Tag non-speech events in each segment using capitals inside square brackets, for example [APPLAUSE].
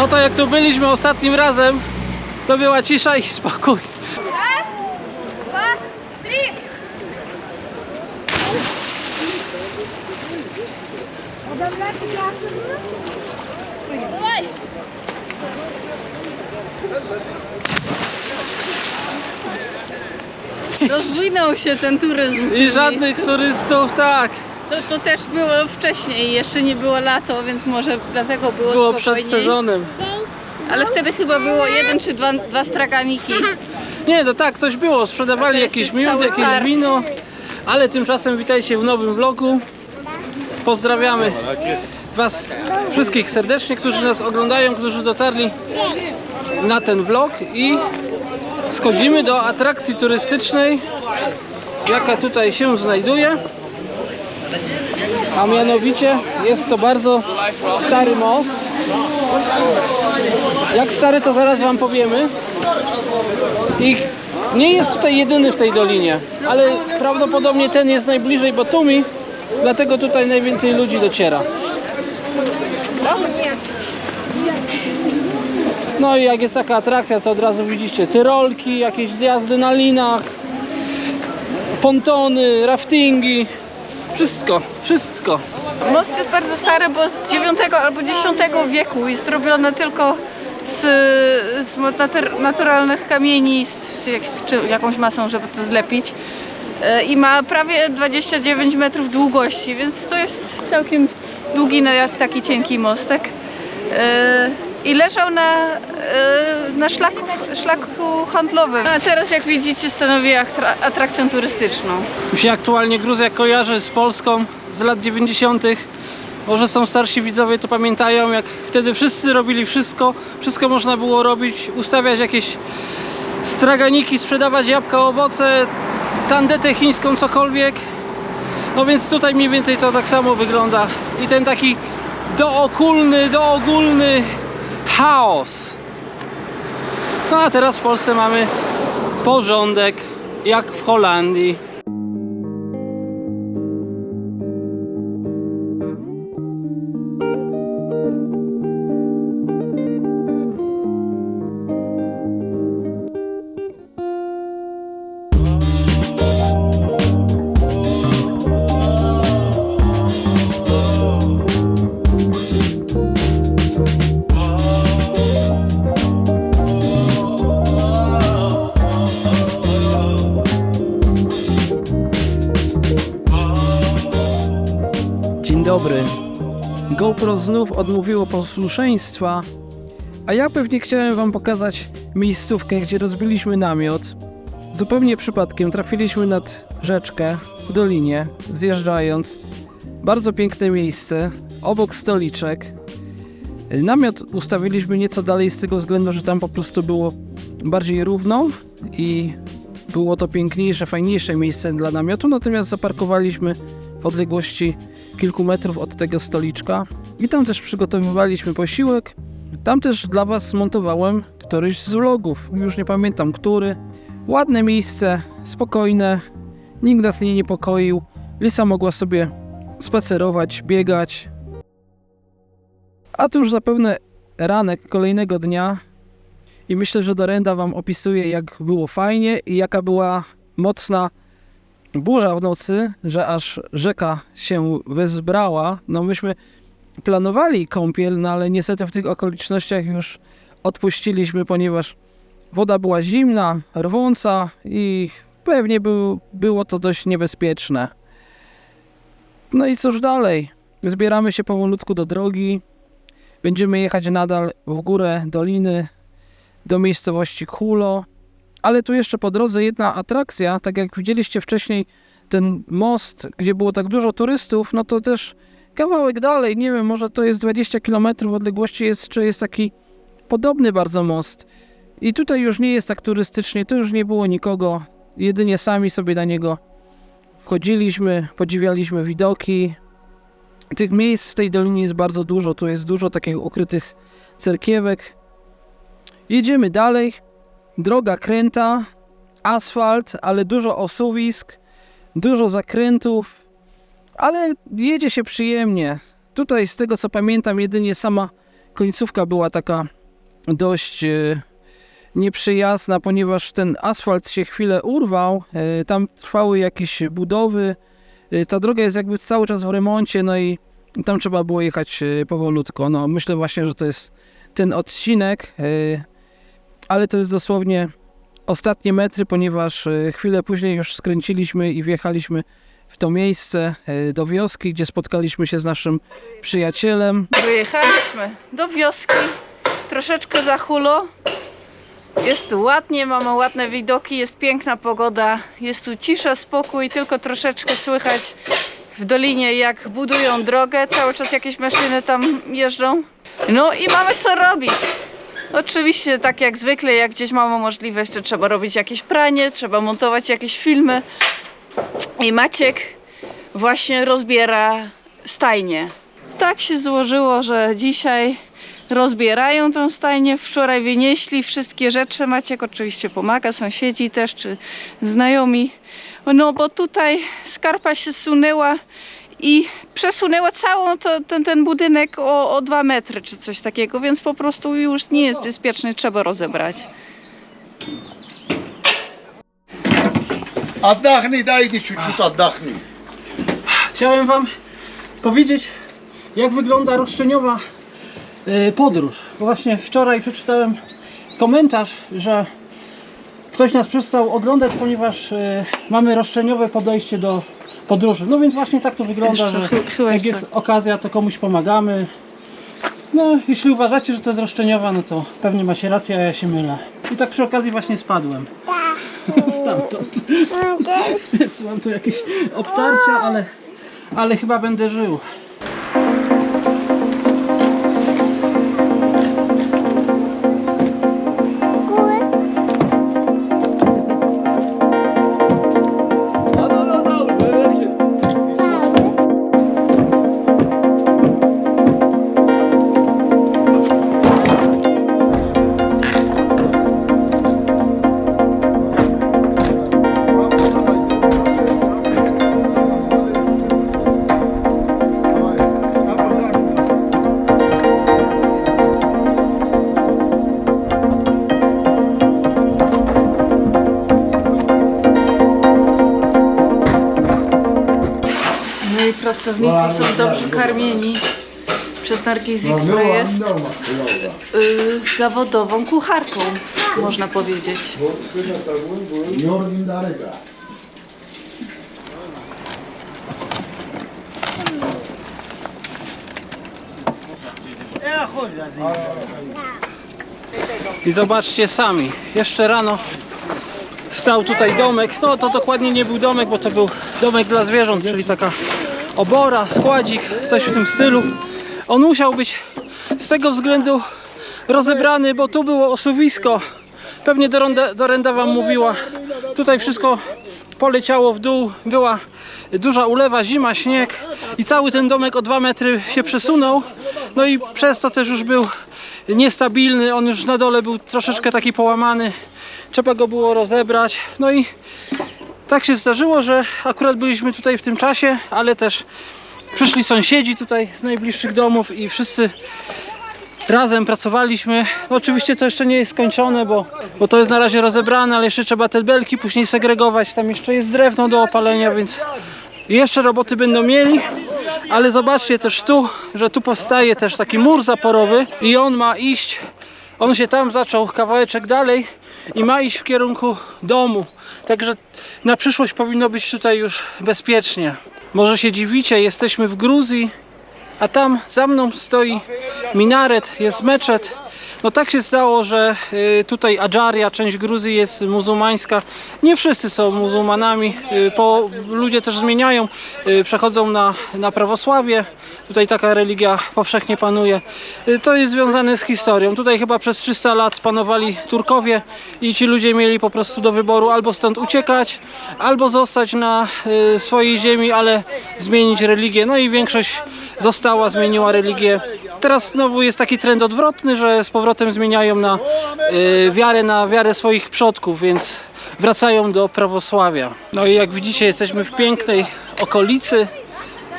No Oto jak tu byliśmy ostatnim razem, to była cisza i spokój. Raz, dwa, trzy. Adamlar bir yaptırdı. Vay. Rozwinął się ten turyzm. I żadnych turystów tak. To, to też było wcześniej, jeszcze nie było lato, więc może dlatego było, Było przed spokojniej. sezonem. Ale wtedy chyba było jeden czy dwa, dwa straganiki. Nie, no tak, coś było. Sprzedawali teraz jakiś jest miód, cały jakieś targ. wino. Ale tymczasem witajcie w nowym vlogu. Pozdrawiamy Was wszystkich serdecznie, którzy nas oglądają, którzy dotarli na ten vlog i schodzimy do atrakcji turystycznej, jaka tutaj się znajduje. A mianowicie jest to bardzo stary most. Jak stary to zaraz Wam powiemy. I nie jest tutaj jedyny w tej dolinie, ale prawdopodobnie ten jest najbliżej Batumi, dlatego tutaj najwięcej ludzi dociera. No i jak jest taka atrakcja, to od razu widzicie tyrolki, jakieś zjazdy na linach, pontony, raftingi, wszystko, wszystko. Most jest bardzo stary, bo z IX albo X wieku jest robiony tylko z, z natur- naturalnych kamieni, z, jak, jakąś masą, żeby to zlepić. E, I ma prawie 29 metrów długości, więc to jest całkiem długi, na taki cienki mostek. I leżał na, e, na szlaku, szlaku handlowym. A teraz, jak widzicie, stanowi atra- atrakcję turystyczną. Mi się aktualnie Gruzja kojarzy z Polską z lat 90. Może są starsi widzowie, to pamiętają, jak wtedy wszyscy robili wszystko, wszystko można było robić, ustawiać jakieś straganiki, sprzedawać jabłka, owoce, tandetę chińską, cokolwiek. No więc tutaj mniej więcej to tak samo wygląda. I ten taki dookulny, doogólny chaos. No a teraz w Polsce mamy porządek, jak w Holandii. Dobry. GoPro znów odmówiło posłuszeństwa, a ja pewnie chciałem wam pokazać miejscówkę, gdzie rozbiliśmy namiot. Zupełnie przypadkiem trafiliśmy nad rzeczkę w dolinie, zjeżdżając. Bardzo piękne miejsce, obok stoliczek. Namiot ustawiliśmy nieco dalej z tego względu, że tam po prostu było bardziej równo i było to piękniejsze, fajniejsze miejsce dla namiotu, natomiast zaparkowaliśmy w odległości kilku metrów od tego stoliczka i tam też przygotowywaliśmy posiłek. Tam też dla Was zmontowałem któryś z vlogów, już nie pamiętam który. Ładne miejsce, spokojne, nikt nas nie niepokoił. Lisa mogła sobie spacerować, biegać. A tu już zapewne ranek kolejnego dnia i myślę, że Dorenda Wam opisuje jak było fajnie i jaka była mocna burza w nocy, że aż rzeka się wezbrała. No myśmy planowali kąpiel, no ale niestety w tych okolicznościach już odpuściliśmy, ponieważ woda była zimna, rwąca i pewnie był, było to dość niebezpieczne. No i cóż dalej? Zbieramy się powolutku do drogi. Będziemy jechać nadal w górę doliny do miejscowości Kulo. Ale tu jeszcze po drodze jedna atrakcja, tak jak widzieliście wcześniej, ten most, gdzie było tak dużo turystów, no to też kawałek dalej, nie wiem, może to jest 20 km odległości jest, czy jest taki podobny bardzo most. I tutaj już nie jest tak turystycznie, tu już nie było nikogo, jedynie sami sobie na niego chodziliśmy, podziwialiśmy widoki. Tych miejsc w tej dolinie jest bardzo dużo, tu jest dużo takich ukrytych cerkiewek. Jedziemy dalej, droga kręta, asfalt, ale dużo osuwisk, dużo zakrętów, ale jedzie się przyjemnie. Tutaj z tego co pamiętam jedynie sama końcówka była taka dość e, nieprzyjazna, ponieważ ten asfalt się chwilę urwał, e, tam trwały jakieś budowy, e, ta droga jest jakby cały czas w remoncie, no i tam trzeba było jechać powolutko. No, myślę właśnie, że to jest ten odcinek, ale to jest dosłownie ostatnie metry, ponieważ e, chwilę później już skręciliśmy i wjechaliśmy w to miejsce e, do wioski, gdzie spotkaliśmy się z naszym przyjacielem. Wyjechaliśmy do wioski, troszeczkę za hulo. Jest tu ładnie, mamy ładne widoki, jest piękna pogoda, jest tu cisza, spokój, tylko troszeczkę słychać w dolinie jak budują drogę, cały czas jakieś maszyny tam jeżdżą. No i mamy co robić. Oczywiście tak jak zwykle, jak gdzieś mamy możliwość, to trzeba robić jakieś pranie, trzeba montować jakieś filmy. I Maciek właśnie rozbiera stajnię. Tak się złożyło, że dzisiaj rozbierają tą stajnię. Wczoraj wynieśli wszystkie rzeczy. Maciek oczywiście pomaga, sąsiedzi też, czy znajomi. No bo tutaj skarpa się sunęła i przesunęła całą to, ten, ten budynek o, o dwa metry, czy coś takiego, więc po prostu już nie jest bezpieczny, trzeba rozebrać. Отдохни, дайте чуть-чуть отдохни. Chciałem Wam powiedzieć, jak wygląda roszczeniowa e, podróż. Bo właśnie wczoraj przeczytałem komentarz, że ktoś nas przestał oglądać, ponieważ e, mamy roszczeniowe podejście do podróży. No więc właśnie tak to wygląda, że jak jest jest okazja, to komuś pomagamy. No, jeśli uważacie, że to jest roszczeniowa, no to pewnie macie rację, a ja się mylę. I tak przy okazji właśnie spadłem. [LAUGHS] Stamtąd. Więc mam tu jakieś obtarcia, ale, ale chyba będę żył. Pracownicy są dobrze karmieni przez Nargizję, która jest y, zawodową kucharką, można powiedzieć. I zobaczcie sami, jeszcze rano stał tutaj domek. No to dokładnie nie był domek, bo to był domek dla zwierząt, czyli taka obora, składzik, coś w tym stylu. On musiał być z tego względu rozebrany, bo tu było osuwisko. Pewnie Dorenda, Dorenda wam mówiła. Tutaj wszystko poleciało w dół, była duża ulewa, zima, śnieg i cały ten domek o 2 metry się przesunął. No i przez to też już był niestabilny, on już na dole był troszeczkę taki połamany. Trzeba go było rozebrać. No i tak się zdarzyło, że akurat byliśmy tutaj w tym czasie, ale też przyszli sąsiedzi tutaj z najbliższych domów i wszyscy razem pracowaliśmy. Oczywiście to jeszcze nie jest skończone, bo, bo to jest na razie rozebrane, ale jeszcze trzeba te belki później segregować. Tam jeszcze jest drewno do opalenia, więc jeszcze roboty będą mieli. Ale zobaczcie też tu, że tu powstaje też taki mur zaporowy i on ma iść, on się tam zaczął kawałeczek dalej i ma iść w kierunku domu. Także na przyszłość powinno być tutaj już bezpiecznie. Może się dziwicie, jesteśmy w Gruzji, a tam za mną stoi minaret, jest meczet. No tak się stało, że y, tutaj Adżaria, część Gruzji jest muzułmańska. Nie wszyscy są muzułmanami, y, ludzie też zmieniają, y, przechodzą na, na prawosławie. Tutaj taka religia powszechnie panuje. To jest związane z historią. Tutaj chyba przez 300 lat panowali Turkowie i ci ludzie mieli po prostu do wyboru albo stąd uciekać, albo zostać na swojej ziemi, ale zmienić religię. No i większość została, zmieniła religię. Teraz znowu jest taki trend odwrotny, że z powrotem zmieniają na y, wiarę, na wiarę swoich przodków, więc wracają do prawosławia. No i jak widzicie, jesteśmy w pięknej okolicy.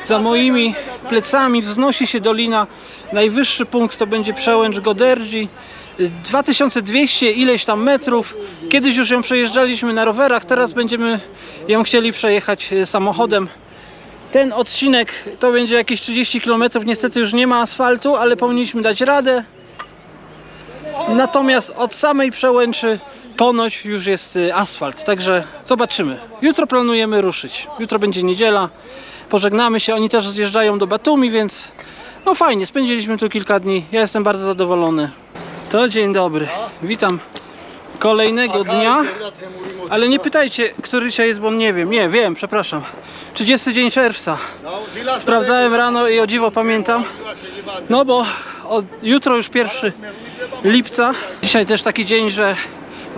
Za moimi plecami wznosi się dolina Najwyższy punkt to będzie przełęcz Goderdzi. 2200 ileś tam metrów. Kiedyś już ją przejeżdżaliśmy na rowerach, teraz będziemy ją chcieli przejechać e, samochodem. Ten odcinek to będzie jakieś 30 km. Niestety już nie ma asfaltu, ale powinniśmy dać radę. Natomiast od samej przełęczy ponoć już jest y, asfalt, także zobaczymy. Jutro planujemy ruszyć. Jutro będzie niedziela. Pożegnamy się. Oni też zjeżdżają do Batumi, więc no fajnie, spędziliśmy tu kilka dni. Ja jestem bardzo zadowolony. To dzień dobry. Witam kolejnego dnia. Ale nie pytajcie, który dzisiaj jest, bo nie wiem. Nie, wiem, przepraszam. 30 dzień czerwca. Sprawdzałem rano i o dziwo pamiętam. No bo od, jutro już pierwszy lipca. Dzisiaj też taki dzień, że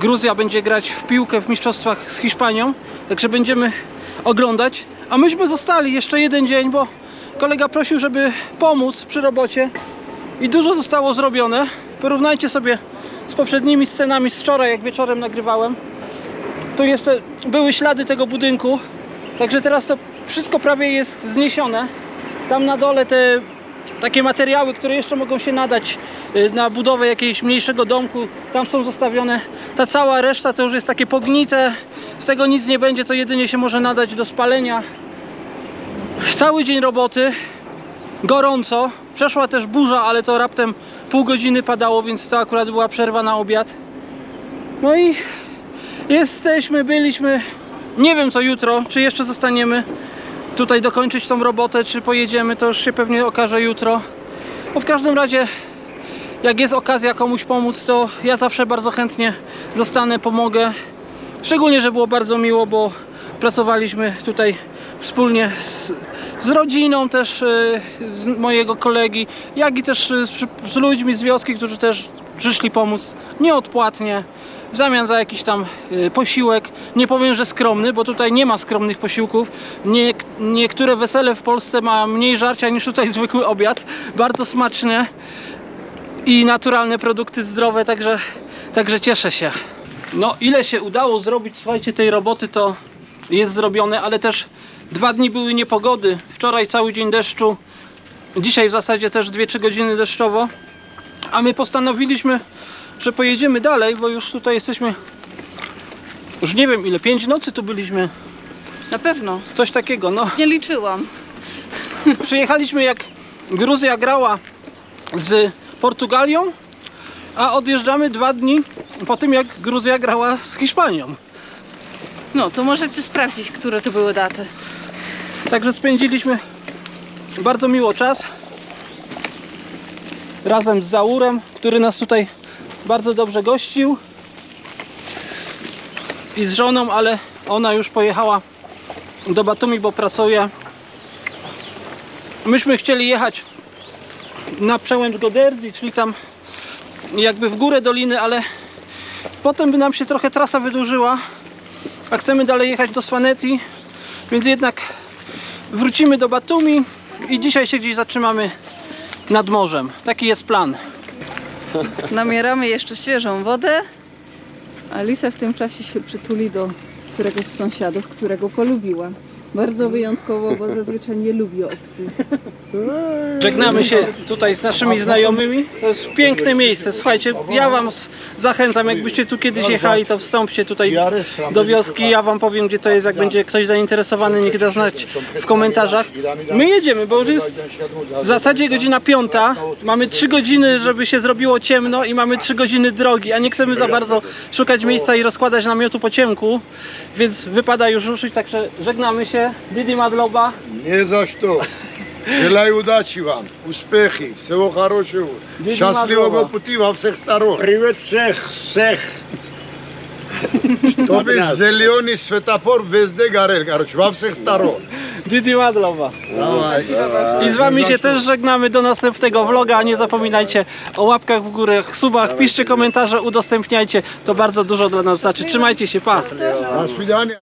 Gruzja będzie grać w piłkę w mistrzostwach z Hiszpanią. Także będziemy oglądać. A myśmy zostali jeszcze jeden dzień, bo kolega prosił, żeby pomóc przy robocie. I dużo zostało zrobione. Porównajcie sobie z poprzednimi scenami z wczoraj, jak wieczorem nagrywałem. Tu jeszcze były ślady tego budynku. Także teraz to wszystko prawie jest zniesione. Tam na dole te takie materiały, które jeszcze mogą się nadać y, na budowę jakiegoś mniejszego domku, tam są zostawione. Ta cała reszta to już jest takie pognite, z tego nic nie będzie, to jedynie się może nadać do spalenia. Cały dzień roboty, gorąco, przeszła też burza, ale to raptem pół godziny padało, więc to akurat była przerwa na obiad. No i jesteśmy, byliśmy, nie wiem co jutro, czy jeszcze zostaniemy tutaj dokończyć tą robotę, czy pojedziemy, to już się pewnie okaże jutro. W każdym razie, jak jest okazja komuś pomóc, to ja zawsze bardzo chętnie zostanę, pomogę. Szczególnie, że było bardzo miło, bo pracowaliśmy tutaj wspólnie z, z rodziną też e, z mojego kolegi, jak i też z, z ludźmi z wioski, którzy też przyszli pomóc nieodpłatnie w zamian za jakiś tam e, posiłek. Nie powiem, że skromny, bo tutaj nie ma skromnych posiłków. Nie, niektóre wesele w Polsce ma mniej żarcia niż tutaj zwykły obiad. Bardzo smaczne i naturalne produkty zdrowe, także, także cieszę się. No, ile się udało zrobić, słuchajcie, tej roboty to jest zrobione, ale też dwa dni były niepogody. Wczoraj cały dzień deszczu, dzisiaj w zasadzie też 2-3 godziny deszczowo. A my postanowiliśmy, że pojedziemy dalej, bo już tutaj jesteśmy, już nie wiem ile, 5 nocy tu byliśmy, Na pewno. coś takiego. No, Nie liczyłam. przyjechaliśmy jak Gruzja grała z Portugalią, a odjeżdżamy dwa dni po tym, jak Gruzja grała z Hiszpanią. No, to możecie sprawdzić, które to były daty. Także spędziliśmy bardzo miło czas razem z Zaurem, który nas tutaj bardzo dobrze gościł i z żoną, ale ona już pojechała do Batumi, bo pracuje. Myśmy chcieli jechać na przełęcz Goderdzi, czyli tam jakby w górę doliny, ale potem by nam się trochę trasa wydłużyła, a chcemy dalej jechać do Swanetti, więc jednak wrócimy do Batumi i dzisiaj się gdzieś zatrzymamy nad morzem. Taki jest plan. Namieramy jeszcze świeżą wodę. A Lisa w tym czasie się przytuli do któregoś z sąsiadów, którego polubiła. Bardzo wyjątkowo, bo zazwyczaj nie lubi obcych. Żegnamy się tutaj z naszymi znajomymi. To jest piękne miejsce. Słuchajcie, ja Wam zachęcam, jakbyście tu kiedyś jechali, to wstąpcie tutaj do wioski. Ja Wam powiem, gdzie to jest. Jak będzie ktoś zainteresowany, niech da znać w komentarzach. My jedziemy, bo już jest w zasadzie godzina piąta. Mamy trzy godziny, żeby się zrobiło ciemno i mamy trzy godziny drogi, a nie chcemy za bardzo szukać miejsca i rozkładać namiotu po ciemku, więc wypada już ruszyć, także żegnamy się. Didi Madloba. Не за что. Желаю удачи вам, успехи, всего хорошего, Дядя счастливого Мадова. пути во всех сторон. Привет всех, всех. Чтобы зеленый светофор везде горел, короче, во всех сторон. Didi Madloba. Давай. I z wami się też żegnamy do następnego vloga. Nie zapominajcie o łapkach w górę, subach, piszcie komentarze, udostępniajcie. To bardzo dużo dla nas znaczy. Trzymajcie się, pa! До свидания.